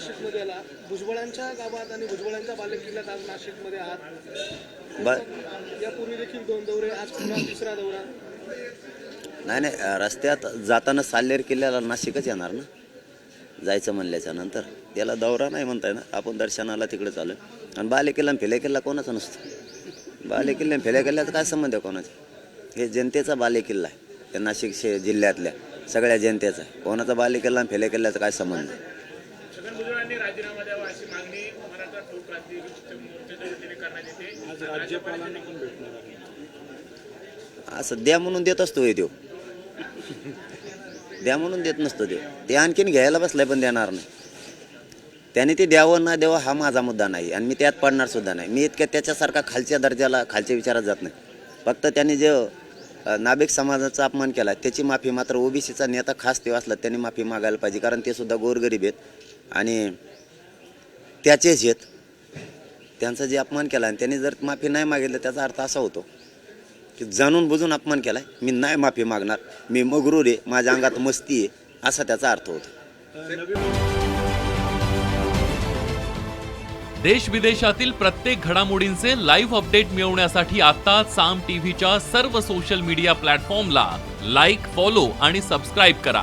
नाशिकमध्ये आला भुजबळांच्या गावात आणि भुजबळांच्या बालेकिल्ल्यात आज नाशिकमध्ये आहात. यापूर्वी देखील दोन दौरे आज पुन्हा तिसरा दौरा. नाही नाही रस्त्यात जाताना साल्लेर किल्ल्याला नाशिकच येणार ना? जायचं म्हणल्याच्या नंतर. त्याला दौरा नाही म्हणताय ना? आपण दर्शनाला तिकडे चालू आणि बाले किल्ला फेले किल्ला कोणाचा नसतो? बाले फेले किल्ल्याचा काय संबंध आहे कोणाचा? हे जनतेचा बाले किल्ला आहे. त्या नाशिक शे जिल्ह्यातल्या सगळ्या जनतेचा कोणाचा बाले किल्ला फेले किल्ल्याचा काय संबंध आहे? भुजबळांनी राजीनामा द्यावा अशी मागणी मराठा ठोक क्रांती मोर्चाच्या वतीने करण्यात येते. राज्यपालांना पण भेटणार आहे? असं द्या म्हणून देत असतो हे देव द्या म्हणून देत नसतो देव ते आणखीन घ्यायला बसलाय पण देणार नाही. त्याने ते द्यावं ना द्यावं हा माझा मुद्दा नाही आणि मी त्यात पडणार सुद्धा नाही. मी इतक्या त्याच्यासारखा खालच्या दर्जाला खालच्या विचारात जात नाही. फक्त त्यांनी जे नाभिक समाजाचा अपमान केला त्याची माफी मात्र ओबीसीचा नेता खास तेव्हा असला त्यांनी माफी मागायला पाहिजे कारण ते सुद्धा गोरगरीब आहेत. आणि त्याचेच आहेत त्यांचा जे अपमान केला आणि त्यांनी जर माफी नाही मागितलं त्याचा अर्थ असा होतो की जाणून बुजून अपमान केलाय मी नाही माफी मागणार मी मगरूर आहे माझ्या अंगात मस्ती आहे असा त्याचा अर्थ होतो. देश विदेशातील प्रत्येक घडामोडींचे लाईव्ह अपडेट मिळवण्यासाठी आता साम टीव्हीच्या सर्व सोशल मीडिया प्लॅटफॉर्मला लाईक फॉलो आणि सबस्क्राईब करा.